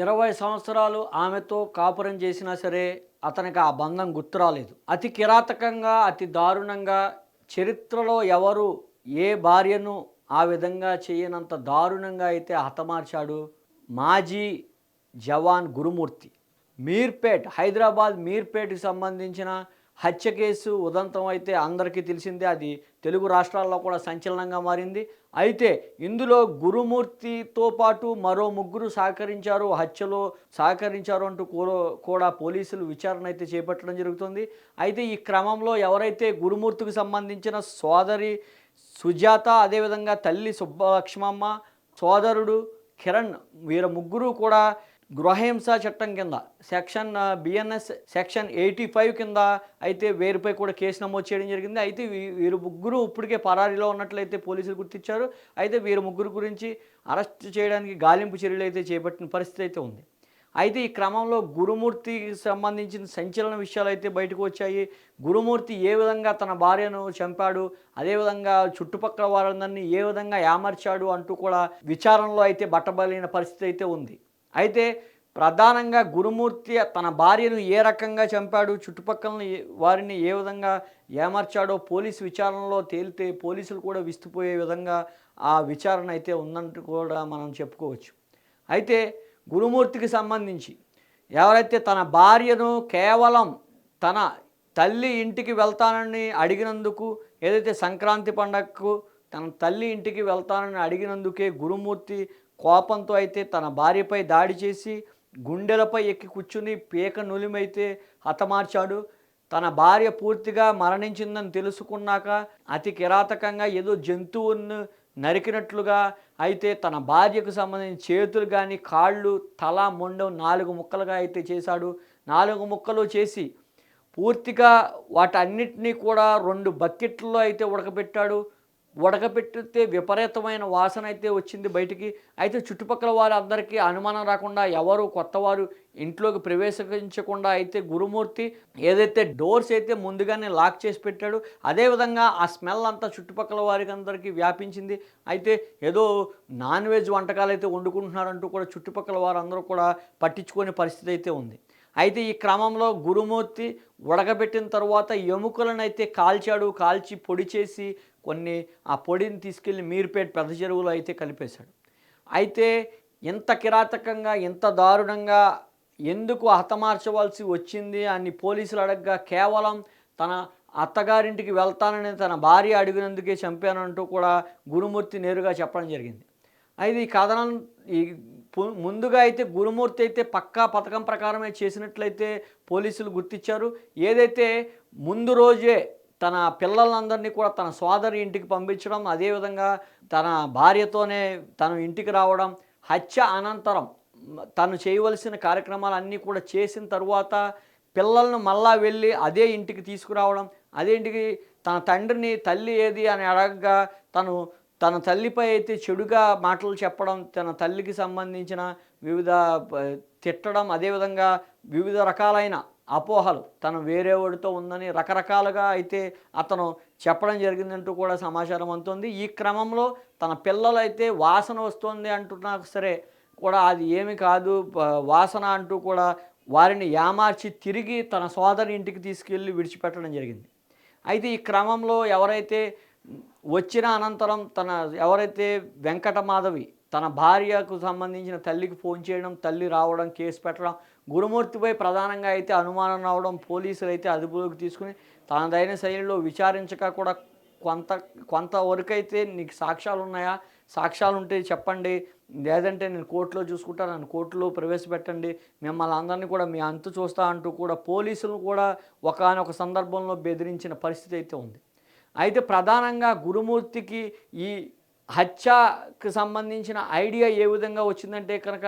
ఇరవై సంవత్సరాలు ఆమెతో కాపురం చేసినా సరే అతనికి ఆ బంధం గుర్తు రాలేదు. అతి కిరాతకంగా అతి దారుణంగా చరిత్రలో ఎవరు ఏ భార్యను ఆ విధంగా చేయనంత దారుణంగా అయితే హతమార్చాడు మాజీ జవాన్ గురుమూర్తి. మీర్పేట్ హైదరాబాద్ మీర్పేట్కి సంబంధించిన హత్య కేసు ఉదంతం అయితే అందరికీ తెలిసిందే. అది తెలుగు రాష్ట్రాల్లో కూడా సంచలనంగా మారింది. అయితే ఇందులో గురుమూర్తితో పాటు మరో ముగ్గురు సహకరించారు హత్యలో సహకరించారు అంటూ కూడా- కూడా పోలీసులు విచారణ అయితే చేపట్టడం జరుగుతుంది. అయితే ఈ క్రమంలో ఎవరైతే గురుమూర్తికి సంబంధించిన సోదరి సుజాత అదేవిధంగా తల్లి సుబ్బలక్ష్మమ్మ సోదరుడు కిరణ్ వీరు ముగ్గురు కూడా గృహహింస చట్టం కింద section BNS section eighty five కింద అయితే వీరిపై కూడా కేసు నమోదు చేయడం జరిగింది. అయితే వీరు ముగ్గురు ఇప్పటికే పరారీలో ఉన్నట్లయితే పోలీసులు గుర్తించారు. అయితే వీరు ముగ్గురు గురించి అరెస్ట్ చేయడానికి గాలింపు చర్యలు అయితే చేపట్టిన పరిస్థితి అయితే ఉంది. అయితే ఈ క్రమంలో గురుమూర్తికి సంబంధించిన సంచలన విషయాలు అయితే బయటకు వచ్చాయి. గురుమూర్తి ఏ విధంగా తన భార్యను చంపాడు అదేవిధంగా చుట్టుపక్కల వారందరినీ ఏ విధంగా యామర్చాడు అంటూ కూడా విచారణలో అయితే బట్టబలిన పరిస్థితి అయితే ఉంది. అయితే ప్రధానంగా గురుమూర్తి తన భార్యను ఏ రకంగా చంపాడు చుట్టుపక్కల వారిని ఏ విధంగా ఏమర్చాడో పోలీసు విచారణలో తేలితే పోలీసులు కూడా విస్తుపోయే విధంగా ఆ విచారణ అయితే ఉందంటూ కూడా మనం చెప్పుకోవచ్చు. అయితే గురుమూర్తికి సంబంధించి ఎవరైతే తన భార్యను కేవలం తన తల్లి ఇంటికి వెళ్తానని అడిగినందుకు ఏదైతే సంక్రాంతి పండగకు తన తల్లి ఇంటికి వెళ్తానని అడిగినందుకే గురుమూర్తి కోపంతో అయితే తన భార్యపై దాడి చేసి గుండెలపై ఎక్కి కూర్చుని పీక నులిమైతే హతమార్చాడు. తన భార్య పూర్తిగా మరణించిందని తెలుసుకున్నాక అతి కిరాతకంగా ఏదో జంతువును నరికినట్లుగా అయితే తన భార్యకు సంబంధించిన చేతులు కానీ కాళ్ళు తల మొండం నాలుగు ముక్కలుగా అయితే చేశాడు. నాలుగు ముక్కలు చేసి పూర్తిగా వాటన్నిటినీ కూడా రెండు బకెట్లలో అయితే ఉడకబెట్టాడు. ఉడకబెట్టితే విపరీతమైన వాసన అయితే వచ్చింది బయటికి. అయితే చుట్టుపక్కల వారందరికీ అనుమానం రాకుండా ఎవరు కొత్తవారు ఇంట్లోకి ప్రవేశించకుండా అయితే గురుమూర్తి ఏదైతే డోర్స్ అయితే ముందుగానే లాక్ చేసి పెట్టాడు అదేవిధంగా ఆ స్మెల్ అంతా చుట్టుపక్కల వారికి అందరికీ వ్యాపించింది. అయితే ఏదో నాన్ వెజ్ వంటకాలు అయితే వండుకుంటున్నారంటూ కూడా చుట్టుపక్కల వారందరూ కూడా పట్టించుకునే పరిస్థితి అయితే ఉంది. అయితే ఈ క్రమంలో గురుమూర్తి ఉడకబెట్టిన తర్వాత ఎముకలను అయితే కాల్చాడు కాల్చి పొడి చేసి కొన్ని ఆ పొడిని తీసుకెళ్ళి మీరుపేట పెద్ద చెరువులో అయితే కలిపేశాడు. అయితే ఇంత కిరాతకంగా ఇంత దారుణంగా ఎందుకు హతమార్చవలసి వచ్చింది అని పోలీసులు అడగగా కేవలం తన అత్తగారింటికి వెళ్తానని తన భార్య అడిగినందుకే చంపానంటూ కూడా గురుమూర్తి నేరుగా చెప్పడం జరిగింది. అయితే ఈ కథనం ఈ ముందుగా అయితే గురుమూర్తి అయితే పక్కా పథకం ప్రకారమే చేసినట్లయితే పోలీసులు గుర్తించారు. ఏదైతే ముందు రోజే తన పిల్లలందరినీ కూడా తన సోదరి ఇంటికి పంపించడం అదేవిధంగా తన భార్యతోనే తను ఇంటికి రావడం హత్య అనంతరం తను చేయవలసిన కార్యక్రమాలన్నీ కూడా చేసిన తరువాత పిల్లలను మళ్ళా వెళ్ళి అదే ఇంటికి తీసుకురావడం అదే ఇంటికి తన తండ్రిని తల్లి ఏది అని అడగగా తను తన తల్లిపై అయితే చెడుగా మాటలు చెప్పడం తన తల్లికి సంబంధించిన వివిధ తిట్టడం అదేవిధంగా వివిధ రకాలైన అపోహలు. తను వేరేవాడితో ఉందని రకరకాలుగా అయితే అతను చెప్పడం జరిగిందంటూ కూడా సమాచారం అందుతుంది. ఈ క్రమంలో తన పిల్లలు అయితే వాసన వస్తుంది అంటున్నా సరే కూడా అది ఏమి కాదు. వాసన అంటూ కూడా వారిని యామార్చి తిరిగి తన సోదరి ఇంటికి తీసుకెళ్ళి విడిచిపెట్టడం జరిగింది. అయితే ఈ క్రమంలో ఎవరైతే వచ్చిన అనంతరం తన ఎవరైతే వెంకటమాధవి తన భార్యకు సంబంధించిన తల్లికి ఫోన్ చేయడం తల్లి రావడం కేసు పెట్టడం గురుమూర్తిపై ప్రధానంగా అయితే అనుమానం రావడం పోలీసులు అయితే అదుపులోకి తీసుకుని తనదైన శైలిలో విచారించక కూడా కొంత కొంతవరకు అయితే నీకు సాక్ష్యాలు ఉన్నాయా? సాక్ష్యాలు ఉంటే చెప్పండి. లేదంటే నేను కోర్టులో చూసుకుంటా నన్ను కోర్టులో ప్రవేశపెట్టండి. మిమ్మల్ని అందరినీ కూడా మీ అంతు చూస్తా అంటూ కూడా పోలీసులు కూడా ఒకనొక సందర్భంలో బెదిరించిన పరిస్థితి అయితే ఉంది. అయితే ప్రధానంగా గురుమూర్తికి ఈ హత్యకు సంబంధించిన ఐడియా ఏ విధంగా వచ్చిందంటే కనుక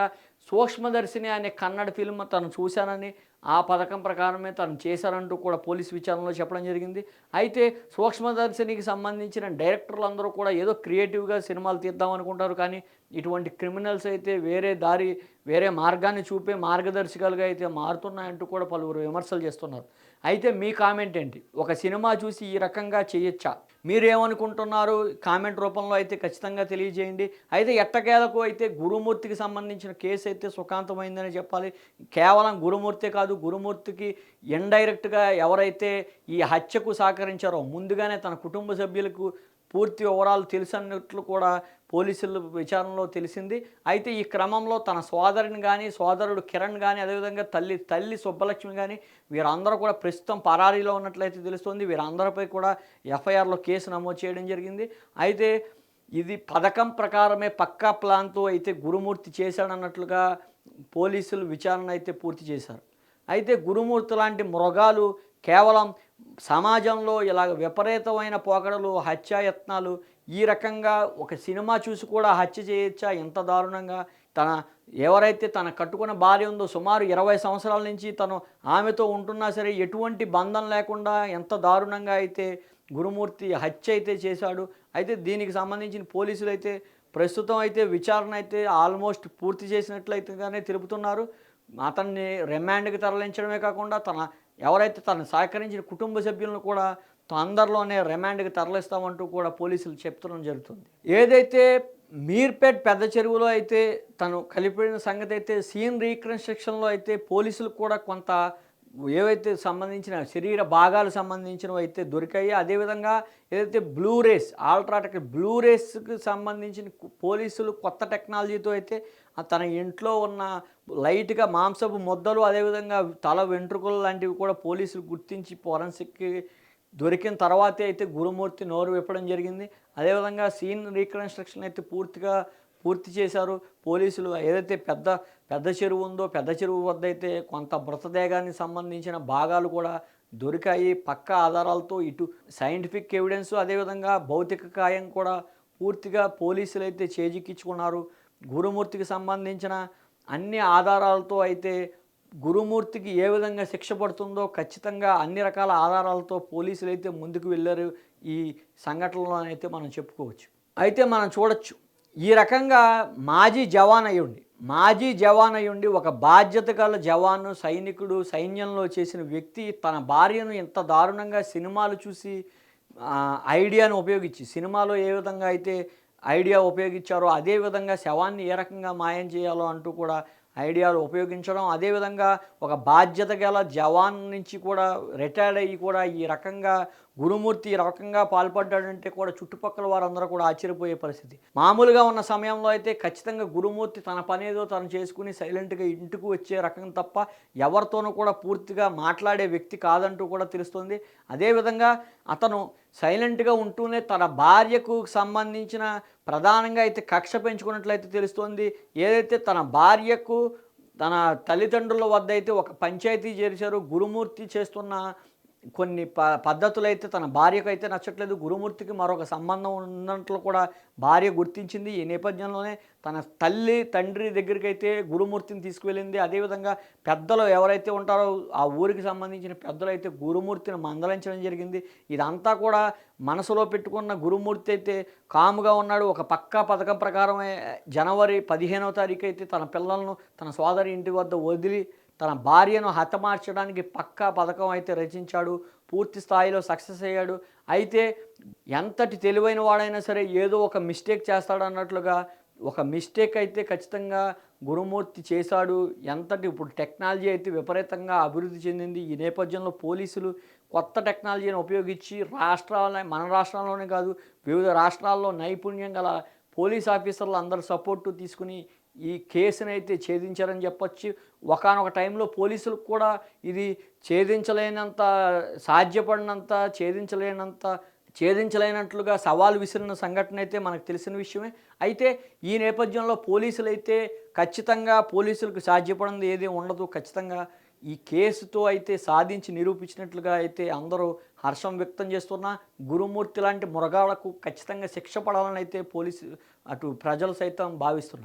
సూక్ష్మదర్శిని అనే కన్నడ ఫిల్మ్ తను చూశానని ఆ పథకం ప్రకారమే తను చేశారంటూ కూడా పోలీస్ విచారణలో చెప్పడం జరిగింది. అయితే సూక్ష్మదర్శినికి సంబంధించిన డైరెక్టర్లు అందరూ కూడా ఏదో క్రియేటివ్గా సినిమాలు తీద్దాం అనుకుంటారు కానీ ఇటువంటి క్రిమినల్స్ అయితే వేరే దారి వేరే మార్గాన్ని చూపే మార్గదర్శకాలుగా అయితే మారుతున్నాయంటూ కూడా పలువురు విమర్శలు చేస్తున్నారు. అయితే మీ కామెంట్ ఏంటి? ఒక సినిమా చూసి ఈ రకంగా చేయొచ్చా? మీరేమనుకుంటున్నారు? కామెంట్ రూపంలో అయితే ఖచ్చితంగా తెలియజేయండి. అయితే ఎట్టకేలకు అయితే గురుమూర్తికి సంబంధించిన కేసు అయితే సుఖాంతమైందని చెప్పాలి. కేవలం గురుమూర్తే కాదు గురుమూర్తికి ఇండైరెక్ట్గా ఎవరైతే ఈ హత్యకు సహకరించారో ముందుగానే తన కుటుంబ సభ్యులకు పూర్తి వివరాలు తెలిసినట్లు కూడా పోలీసుల విచారణలో తెలిసింది. అయితే ఈ క్రమంలో తన సోదరుని కానీ సోదరుడు కిరణ్ కానీ అదేవిధంగా తల్లి తల్లి సుబ్బలక్ష్మి కానీ వీరందరూ కూడా ప్రస్తుతం పరారీలో ఉన్నట్లయితే తెలుస్తుంది. వీరందరిపై కూడా ఎఫ్ఐఆర్లో కేసు నమోదు చేయడం జరిగింది. అయితే ఇది పథకం ప్రకారమే పక్కా ప్లాన్తో అయితే గురుమూర్తి చేశాడన్నట్లుగా పోలీసులు విచారణ అయితే పూర్తి చేశారు. అయితే గురుమూర్తి లాంటి మృగాలు కేవలం సమాజంలో ఇలాగ విపరీతమైన పోకడలు హత్యాయత్నాలు ఈ రకంగా ఒక సినిమా చూసి కూడా హత్య చేయొచ్చా? ఎంత దారుణంగా? తన ఎవరైతే తన కట్టుకున్న భార్య ఉందో సుమారు ఇరవై సంవత్సరాల నుంచి తను ఆమెతో ఉంటున్నా సరే ఎటువంటి బంధం లేకుండా ఎంత దారుణంగా అయితే గురుమూర్తి హత్య అయితే చేశాడు. అయితే దీనికి సంబంధించిన పోలీసులు అయితే ప్రస్తుతం అయితే విచారణ అయితే ఆల్మోస్ట్ పూర్తి చేసినట్లయితేగానే తెలుపుతున్నారు. అతన్ని రిమాండ్కి తరలించడమే కాకుండా తన ఎవరైతే తను సహకరించిన కుటుంబ సభ్యులను కూడా తొందరలోనే రిమాండ్కి తరలిస్తామంటూ కూడా పోలీసులు చెప్తడం జరుగుతుంది. ఏదైతే మీర్పేట్ పెద్ద చెరువులో అయితే తను కలిపిన సంగతి అయితే సీన్ రీకన్స్ట్రక్షన్లో అయితే పోలీసులు కూడా కొంత ఏవైతే సంబంధించిన శరీర భాగాలు సంబంధించినవి అయితే దొరికాయి అదేవిధంగా ఏదైతే బ్లూ రేస్ ఆల్ట్రాటెక్ బ్లూ రేస్కి సంబంధించిన పోలీసులు కొత్త టెక్నాలజీతో అయితే తన ఇంట్లో ఉన్న లైట్గా మాంసపు ముద్దలు అదేవిధంగా తల వెంట్రుకలు లాంటివి కూడా పోలీసులు గుర్తించి ఫోరెన్సిక్కి దొరికిన తర్వాతే అయితే గురుమూర్తి నోరు విప్పడం జరిగింది. అదేవిధంగా సీన్ రీకన్స్ట్రక్షన్ అయితే పూర్తిగా పూర్తి చేశారు. పోలీసులు ఏదైతే పెద్ద పెద్ద చెరువు ఉందో పెద్ద చెరువు వద్ద అయితే కొంత మృతదేహానికి సంబంధించిన భాగాలు కూడా దొరికాయి. పక్క ఆధారాలతో ఇటు సైంటిఫిక్ ఎవిడెన్స్ అదేవిధంగా భౌతిక కాయం కూడా పూర్తిగా పోలీసులు అయితే చేజిక్కించుకున్నారు గురుమూర్తికి సంబంధించిన అన్ని ఆధారాలతో అయితే గురుమూర్తికి ఏ విధంగా శిక్ష పడుతుందో ఖచ్చితంగా అన్ని రకాల ఆధారాలతో పోలీసులు అయితే ముందుకు వెళ్ళారు ఈ సంఘటనలో అయితే మనం చెప్పుకోవచ్చు. అయితే మనం చూడొచ్చు. ఈ రకంగా మాజీ జవాన్ అయ్యుండి మాజీ జవాన్ అయ్యుండి ఒక బాధ్యత గల జవాను సైనికుడు సైన్యంలో చేసిన వ్యక్తి తన భార్యను ఇంత దారుణంగా సినిమాలు చూసి ఐడియాను ఉపయోగించి సినిమాలో ఏ విధంగా అయితే ఐడియా ఉపయోగించారో అదే విధంగా శవాన్ని ఏ రకంగా మాయం చేయాలో అంటూ కూడా ఐడియాలు ఉపయోగించడం అదేవిధంగా ఒక బాధ్యత గల జవాన్ నుంచి కూడా రిటైర్డ్ అయ్యి కూడా ఈ రకంగా గురుమూర్తి ఈ రకంగా పాల్పడ్డాడంటే కూడా చుట్టుపక్కల వారందరూ కూడా ఆశ్చర్యపోయే పరిస్థితి. మామూలుగా ఉన్న సమయంలో అయితే ఖచ్చితంగా గురుమూర్తి తన పనేదో తను చేసుకుని సైలెంట్గా ఇంటికి వచ్చే రకం తప్ప ఎవరితోనూ కూడా పూర్తిగా మాట్లాడే వ్యక్తి కాదంటూ కూడా తెలుస్తుంది. అదేవిధంగా అతను సైలెంట్గా ఉంటూనే తన భార్యకు సంబంధించిన ప్రధానంగా అయితే కక్ష పెంచుకున్నట్లయితే తెలుస్తోంది. ఏదైతే తన భార్యకు తన తల్లిదండ్రుల వద్ద అయితే ఒక పంచాయతీ చేశారు గురుమూర్తి చేస్తున్న కొన్ని ప పద్ధతులు అయితే తన భార్యకు అయితే నచ్చట్లేదు. గురుమూర్తికి మరొక సంబంధం ఉన్నట్లు కూడా భార్య గుర్తించింది. ఈ నేపథ్యంలోనే తన తల్లి తండ్రి దగ్గరికి అయితే గురుమూర్తిని తీసుకువెళ్ళింది. అదేవిధంగా పెద్దలు ఎవరైతే ఉంటారో ఆ ఊరికి సంబంధించిన పెద్దలు అయితే గురుమూర్తిని మందలించడం జరిగింది. ఇదంతా కూడా మనసులో పెట్టుకున్న గురుమూర్తి అయితే కాముగా ఉన్నాడు. ఒక పక్కా పథకం ప్రకారమే జనవరి పదిహేనవ తారీఖు అయితే తన పిల్లలను తన సోదరి ఇంటి వద్ద వదిలి తన భార్యను హతమార్చడానికి పక్కా పథకం అయితే రచించాడు పూర్తి స్థాయిలో సక్సెస్ అయ్యాడు. అయితే ఎంతటి తెలివైన వాడైనా సరే ఏదో ఒక మిస్టేక్ చేస్తాడు అన్నట్లుగా ఒక మిస్టేక్ అయితే ఖచ్చితంగా గురుమూర్తి చేశాడు. ఎంతటి ఇప్పుడు టెక్నాలజీ అయితే విపరీతంగా అభివృద్ధి చెందింది. ఈ నేపథ్యంలో పోలీసులు కొత్త టెక్నాలజీని ఉపయోగించి రాష్ట్రాల మన రాష్ట్రాల్లోనే కాదు వివిధ రాష్ట్రాల్లో నైపుణ్యం గల పోలీస్ ఆఫీసర్లు అందరు సపోర్టు తీసుకుని ఈ కేసుని అయితే ఛేదించారని చెప్పొచ్చు. ఒకనొక టైంలో పోలీసులకు కూడా ఇది ఛేదించలేనంత సాధ్యపడినంత ఛేదించలేనంత ఛేదించలేనట్లుగా సవాలు విసిరిన సంఘటన అయితే మనకు తెలిసిన విషయమే. అయితే ఈ నేపథ్యంలో పోలీసులు అయితే ఖచ్చితంగా పోలీసులకు సాధ్యపడింది ఏది ఉండదు. ఖచ్చితంగా ఈ కేసుతో అయితే సాధించి నిరూపించినట్లుగా అయితే అందరూ హర్షం వ్యక్తం చేస్తున్నా గురుమూర్తి లాంటి మురగాళ్ళకు ఖచ్చితంగా శిక్ష పడాలని అయితే పోలీసు అటు ప్రజలు సైతం భావిస్తున్నారు.